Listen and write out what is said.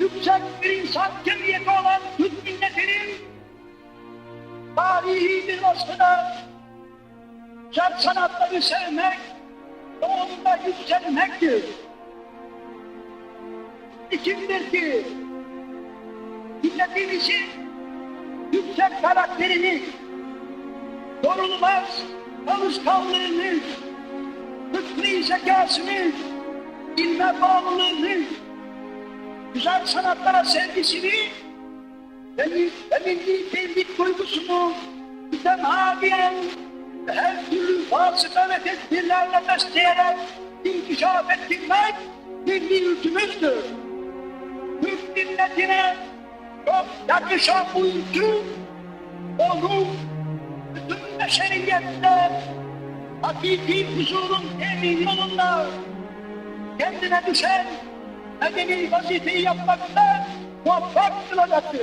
yüksek bir insan cemiyeti olan Türk milletinin tarihi bir vasfıdır. Güzel sanatları sevmek, doğumda yükselmektir. İkimdir ki, milletimizin yüksek karakterini, yorulmaz alışkanlığını, fıkri zekasını, ilme bağlılığını, güzel sanatlara sevgisini ve, ve milli tevhid duygusunu mütemadiyen ve her türlü vasıta ve tedbirlerle besleyerek inkişaf ettirmek milli ülkümüzdür. Türk milletine çok yakışan bu ülkü, onu bütün beşeriyetle hakiki huzurun emin yolunda kendine düşen medeni vazifeyi yapmakta muvaffak kılacaktır.